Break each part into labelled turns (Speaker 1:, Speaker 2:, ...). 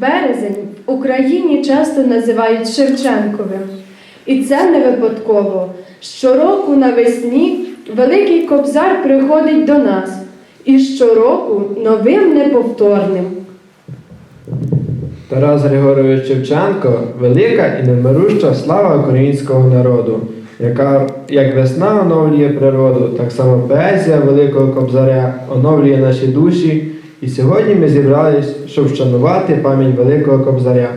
Speaker 1: Березень в Україні часто називають Шевченковим. І це не випадково. Щороку навесні Великий Кобзар приходить до нас. І щороку новим неповторним.
Speaker 2: Тарас Григорович Шевченко велика і немируща слава українського народу, яка як весна оновлює природу, так само поезія Великого Кобзаря оновлює наші душі. І сьогодні ми зібрались, щоб вшанувати пам'ять Великого Кобзаря.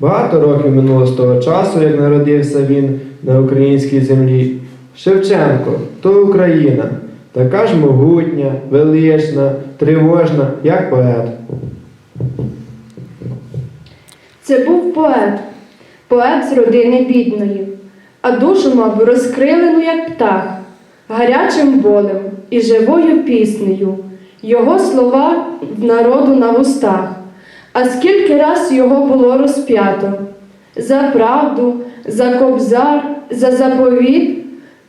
Speaker 2: Багато років минуло з того часу, як народився він на українській землі. Шевченко то Україна, така ж могутня, велична, тривожна, як поет.
Speaker 1: Це був поет, поет з родини бідної, а душу мав розкрилену, як птах, гарячим болем і живою піснею, його слова в народу на вустах. А скільки раз його було розп'ято за правду, за кобзар, за заповіт,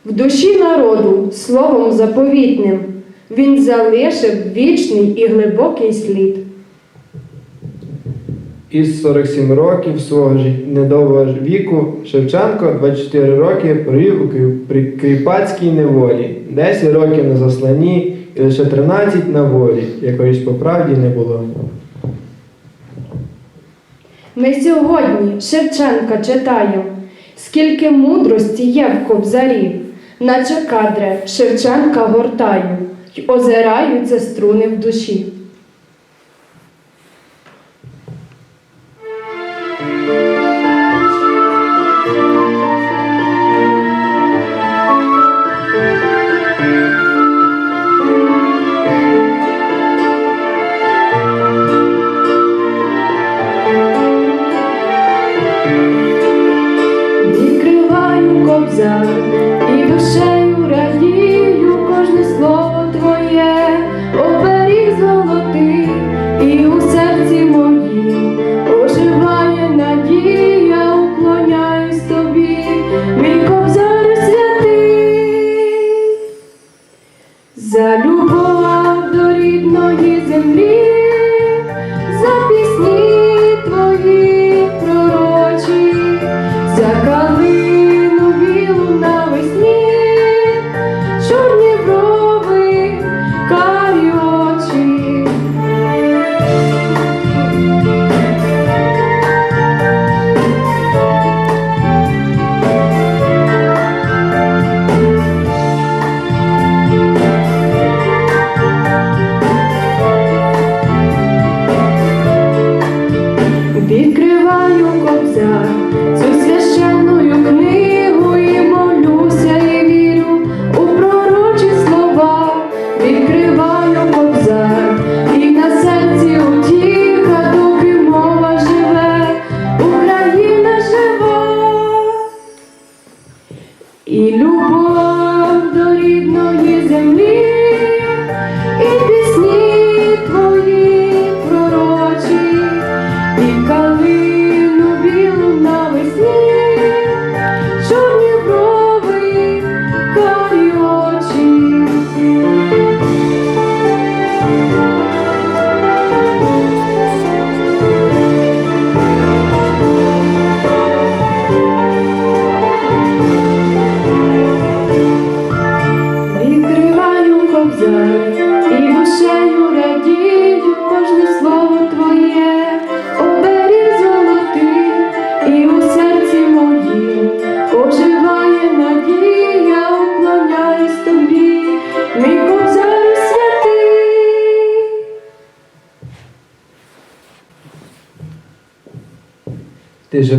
Speaker 1: в душі народу словом заповітним він залишив вічний і глибокий слід.
Speaker 2: Із 47 років свого недовгого віку Шевченко 24 роки провів у крі- кріпацькій неволі, 10 років на засланні і лише 13 на волі, якоїсь по правді не було.
Speaker 1: Ми сьогодні Шевченка читаємо, скільки мудрості є в кобзарі, наче кадре Шевченка гортаю, й озираються струни в душі.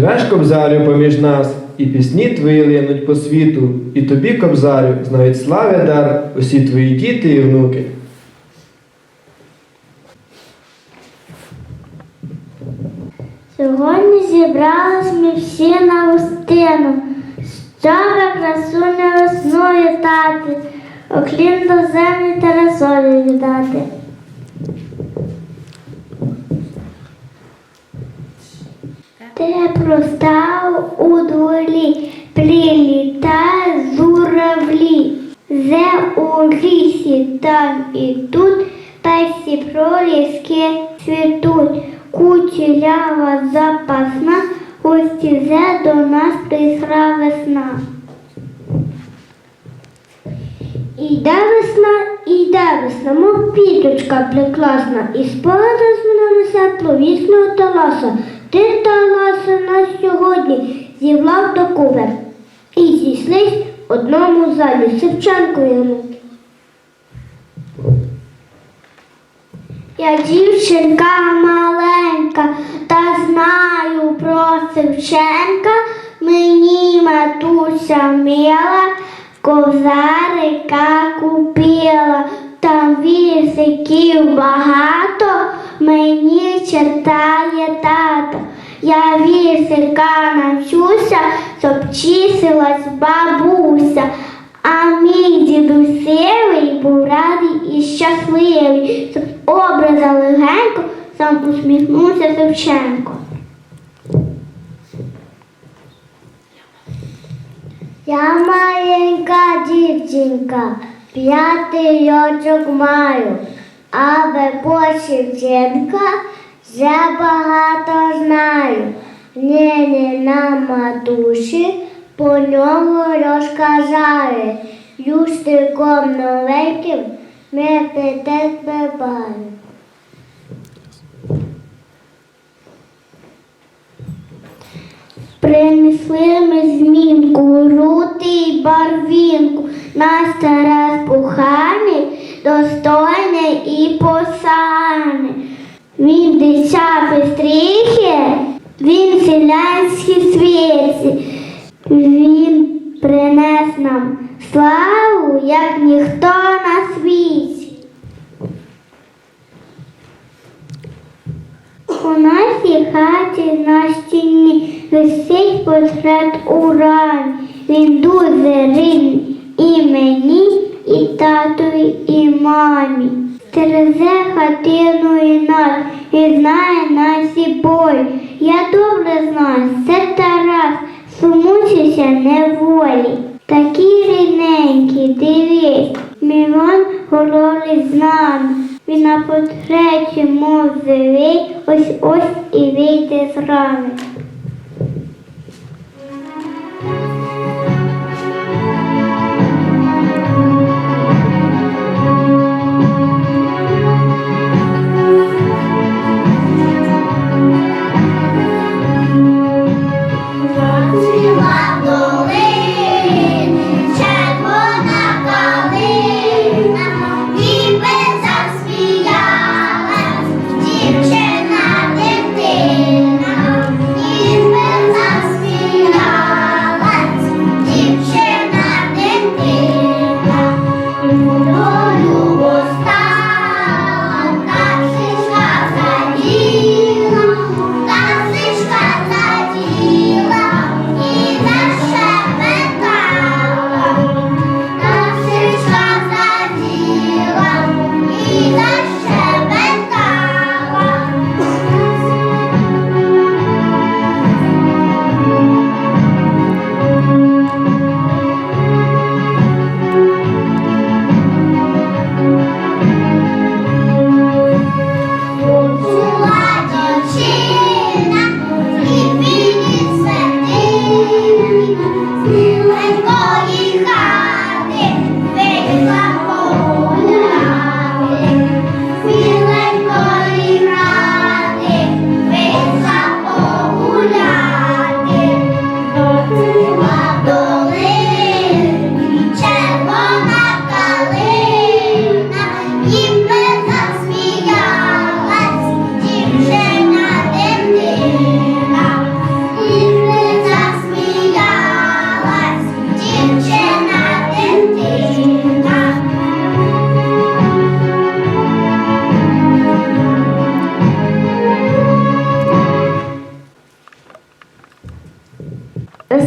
Speaker 2: Живеш, кобзарю, поміж нас, і пісні твої линуть по світу, і тобі, кобзарю, знають слави дар усі твої діти і внуки.
Speaker 3: Сьогодні зібрались ми всі на гостину, щоб красуню весною вітати, оклін до землі Тарасові віддати. Те простав у дворі, прилітає журавлі. Зе у лісі там і тут, песі проліски цвітуть. кучерява запасна, гостізе до нас прийшла весна. Іде весна, іде весна, мов квіточка прекрасна, і спогада змінилася пловісного таласа. Ти таласа на сьогодні зівлав до. І зійшлись в одному залі Шевченко і онуки. Я дівчинка маленька, та знаю про Шевченка, мені матуся мила, козарика купила, там вірсиків багато, мені читає тато. Я вірсика навчуся, щоб чисилась бабуся. А мій дідусевий був радий і щасливий, щоб образа легенько сам усміхнувся Шевченко. Я маленька дівчинка, п'ятий рочок маю, але по Шевченка вже багато знаю. Нині на матуші по ньому розказали. Люстриком новеньким ми притепебали. Принесли ми змінку, старе спухання, достойне і посане. Він дича пестріхи, він селянські світі. Він принес нам славу, як ніхто на світі. У нашій хаті на стіні висить портрет уран. Він дуже рідний і мені, і татові, і мамі. Терезе хатину і нас, і знає наші бої. Я добре знаю, це Тарас, сумучися неволі. Такі рідненькі, дивись, Мірон говорить з. Він на портреті, мов живий, ось ось і вийде з рами.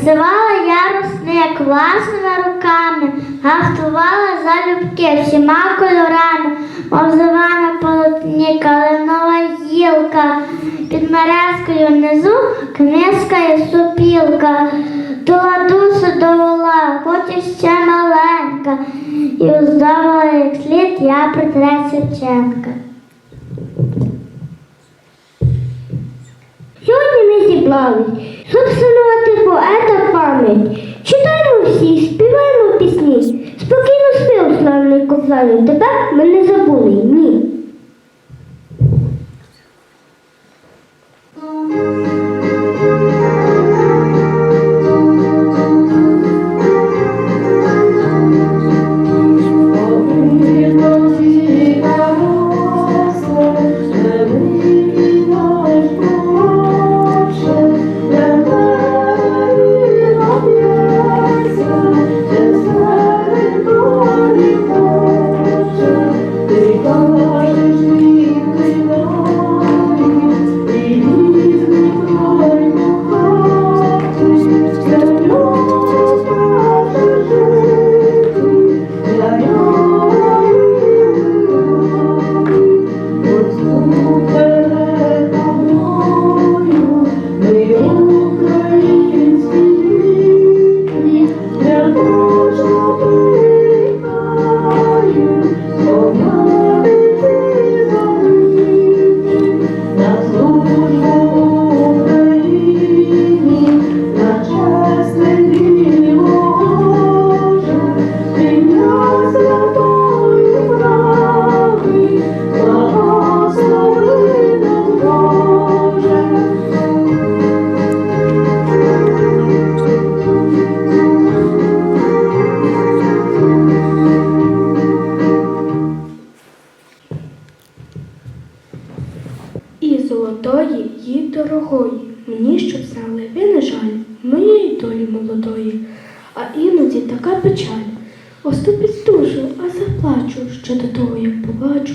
Speaker 3: Висивала я русник власними руками, гафтувала залюбки всіма кольорами, мовзова на полотні калинова гілка, під мерезкою внизу книжка і супілка, до ладусу довела, хоч ще маленька, і уздавала як слід я портрет Шевченка.
Speaker 4: Бавить, щоб вшанувати поета пам'ять. Читаємо всі, співаємо пісні. Спокійно спів, славний коханий, тебе ми не забули, ні.
Speaker 1: Моєї долі молодої, а іноді така печаль. Оступить душу, а заплачу, ще до того, як побачу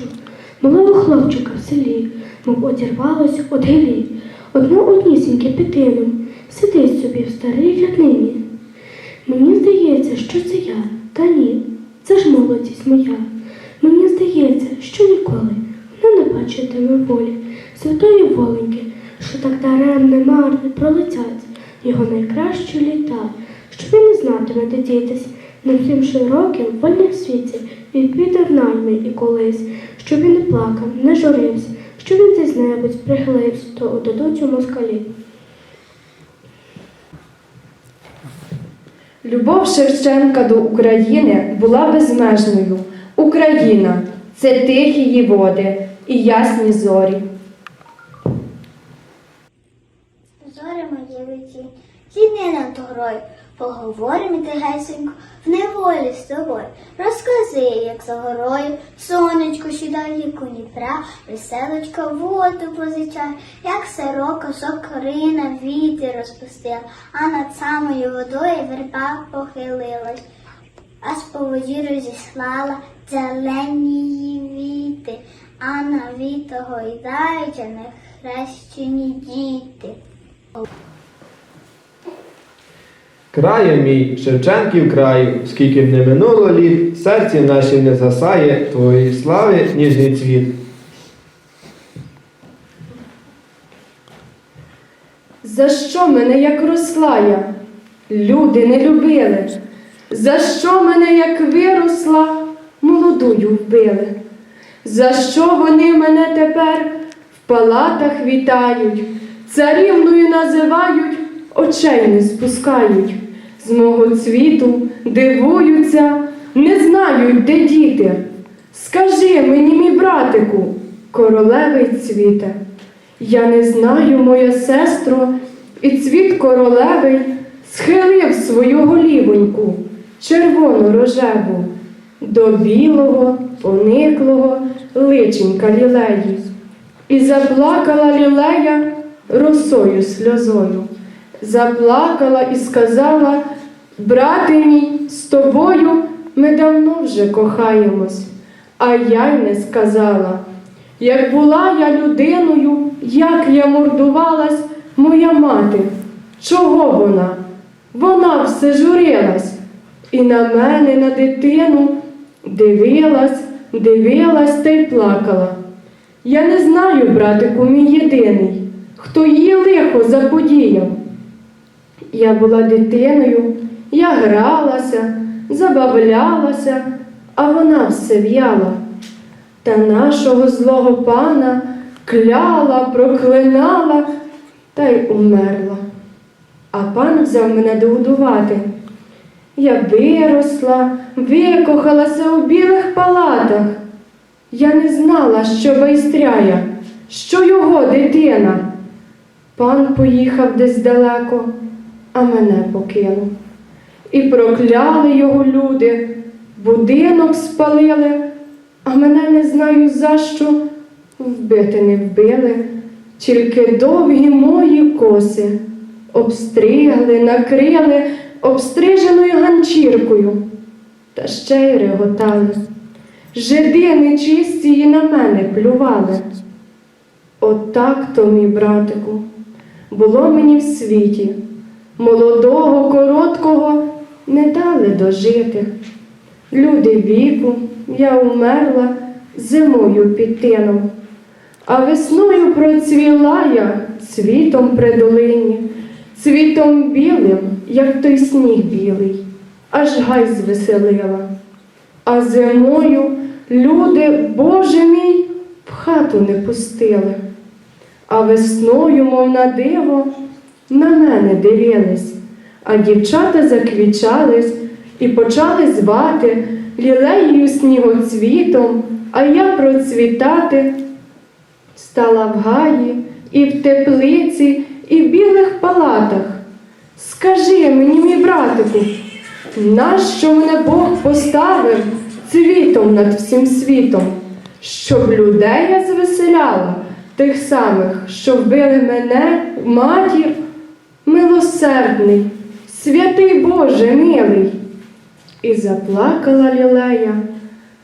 Speaker 1: малого хлопчика в селі, мов одірвалось од гилі. Одно однісіньке питином сидить собі в старій ряднині. Мені здається, що це я, та ні, це ж молодість моя. Мені здається, що ніколи не бачитиме волі святої воленьки, що так даремне марне пролетять його найкращі літа, що він не знатиме, де дітись на всім широким вольнім світі і піде в найми і колись, щоб він не плакав, не журився, що він десь небудь прихилився, то отдадуть у москалі. Любов Шевченка до України була безмежною. Україна це тихі її води і ясні. Зорі
Speaker 4: зійди над горою, поговоримо тихесенько в неволі з тобою. Розкажи, як за горою сонечко сідає Дніпра, веселочка воду позичає, як сирока сокорина віти розпустила, а над самою водою верба похилилась. Аж по воді розіслала зелені віти, а на вітого гойдають нехрещені діти.
Speaker 2: Краю мій, Шевченків краю, скільки б не минуло літ, серці нашій не засає твоєї слави ніжний цвіт.
Speaker 1: За що мене як росла я? Люди не любили. За що мене, як виросла, молодую вбили? За що вони мене тепер в палатах вітають, царівною називають, очей не спускають, з мого цвіту дивуються, не знають, де діти. Скажи мені, мій братику, королевий цвіте. Я не знаю, моя сестро, і цвіт королевий схилив свою голівоньку, червону рожеву, до білого, пониклого личенька лілеї. І заплакала лілея росою сльозою. Заплакала і сказала, брате мій, з тобою ми давно вже кохаємось. А я й не сказала. Як була я людиною, як я мордувалась, моя мати, чого вона? Вона все журилась, і на мене, на дитину, дивилась, дивилась та й плакала. Я не знаю, братику, мій єдиний, хто її лихо заподіяв. Я була дитиною, я гралася, забавлялася, а вона все в'яла. Та нашого злого пана кляла, проклинала, та й умерла. А пан взяв мене догодувати. Я виросла, викохалася у білих палатах. Я не знала, що байстряя, що його дитина. Пан поїхав десь далеко, а мене покинув. І прокляли його люди, будинок спалили, а мене не знаю за що вбити не вбили, тільки довгі мої коси обстригли, накрили обстриженою ганчіркою, та ще й реготали. Жиди нечисті і на мене плювали. Отак то, мій братику, було мені в світі. Молодого, короткого не дали дожити. Люди віку, я умерла зимою під тином, а весною процвіла я цвітом при долині, цвітом білим, як той сніг білий, аж гай звеселила. А зимою люди, Боже мій, в хату не пустили, а весною, мов на диво, на мене дивились, а дівчата заквічались і почали звати лілеєю снігоцвітом, а я процвітати стала в гаї і в теплиці, і в білих палатах. Скажи мені, мій братику, нащо мене Бог поставив цвітом над всім світом, щоб людей я звеселяла, тих самих, що вбили мене, матір, милосердний, святий Боже милий. І заплакала лілея,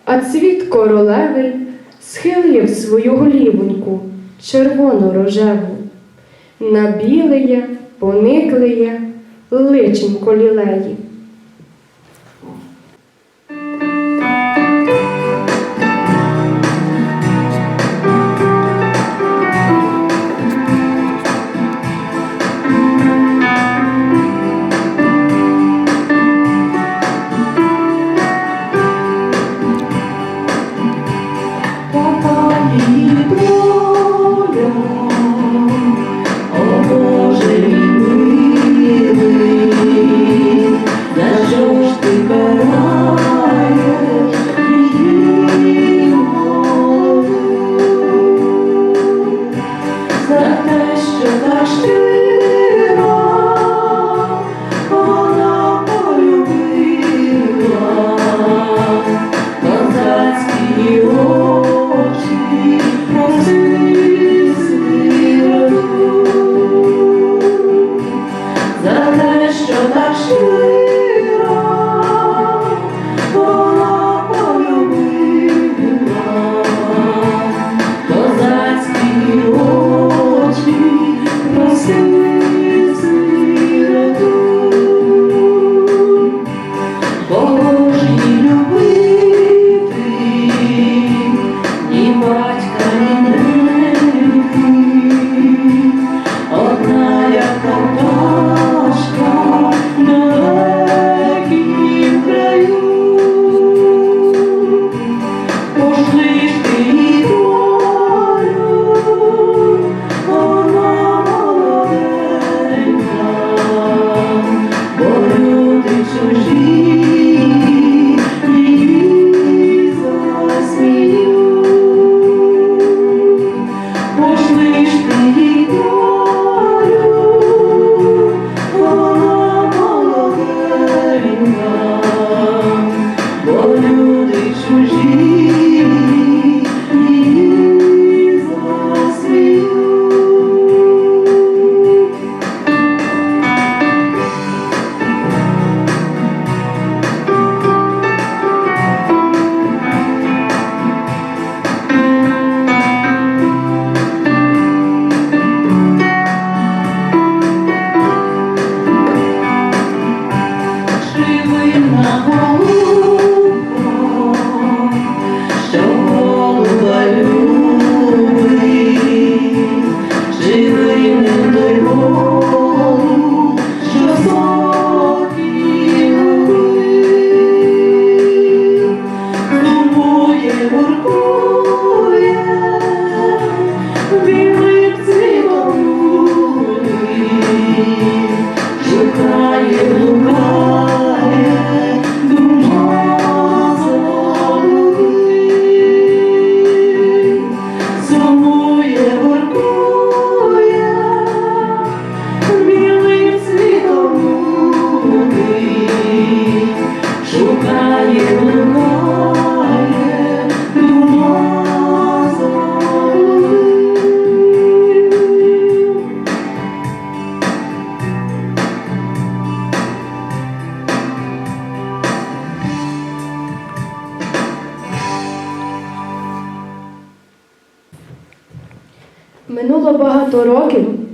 Speaker 1: а цвіт королевий схилив свою голівоньку червоно рожеву. На білеє, пониклеє личенько лілеї.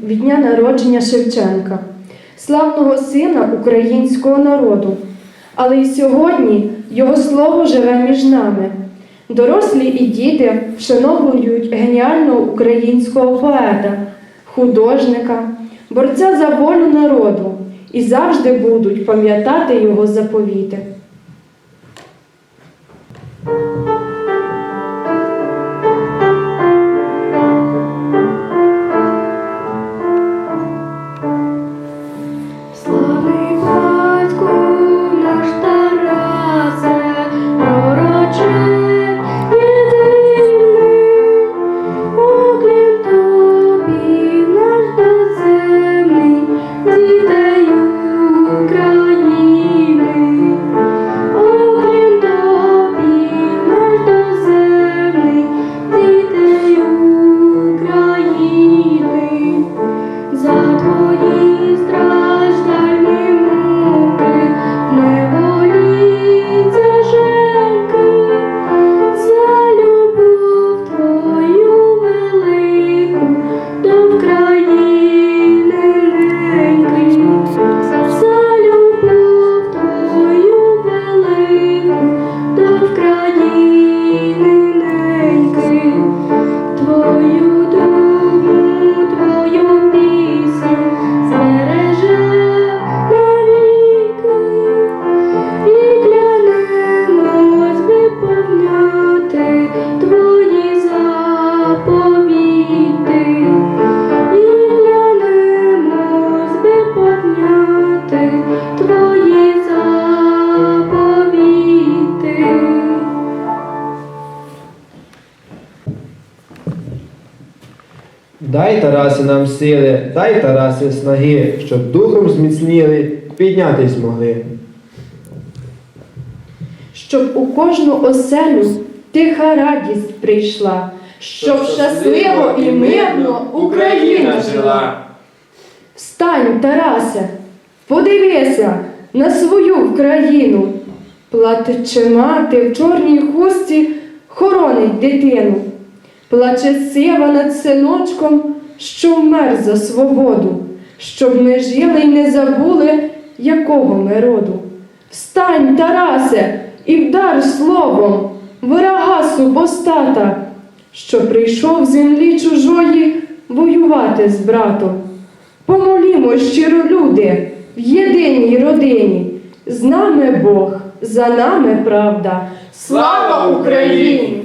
Speaker 5: Від дня народження Шевченка, славного сина українського народу. Але й сьогодні його слово живе між нами. Дорослі і діти вшановують геніального українського поета, художника, борця за волю народу і завжди будуть пам'ятати його заповіти.
Speaker 2: Дай, нам сили, дай, Тараси, снаги, щоб духом зміцніли, піднятись могли.
Speaker 5: щоб у кожну оселю тиха радість прийшла, щоб щасливо і мирно Україна жила. Встань, Тарасе, подивися на свою країну. Плаче мати в чорній хусті хоронить дитину. Плаче сива над синочком, що вмер за свободу, щоб ми жили й не забули, якого ми роду. Встань, Тарасе, і вдар словом ворога субостата, що прийшов землі чужої воювати з братом. Помолімо щиро люди в єдиній родині. З нами Бог, за нами правда. Слава Україні!